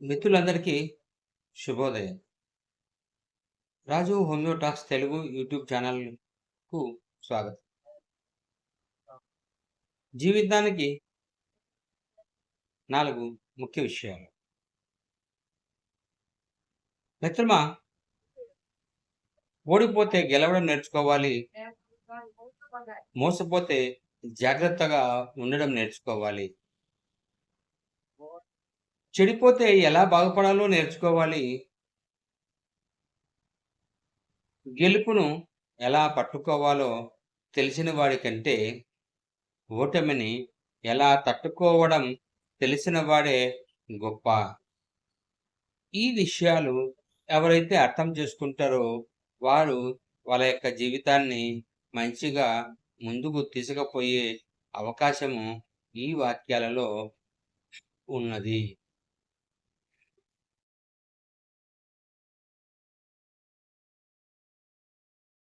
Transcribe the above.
మిత్రులందరికీ శుభోదయం. రాజు హోమియోటాక్స్ తెలుగు యూట్యూబ్ ఛానల్కు స్వాగతం. జీవితానికి నాలుగు ముఖ్య విషయాలు. మిత్రమా ఓడిపోతే గెలవడం నేర్చుకోవాలి మోసపోతే జాగ్రత్తగా ఉండడం నేర్చుకోవాలి. చెడిపోతే ఎలా బాగుపడాలో నేర్చుకోవాలి. గెలుపును ఎలా పట్టుకోవాలో తెలిసిన వాడి కంటే ఓటమిని ఎలా తట్టుకోవడం తెలిసిన వాడే గొప్ప. ఈ విషయాలు ఎవరైతే అర్థం చేసుకుంటారో వారు వాళ్ళ యొక్క జీవితాన్ని మంచిగా ముందుకు తీసుకుపోయే అవకాశము ఈ వాక్యాలలో ఉన్నది.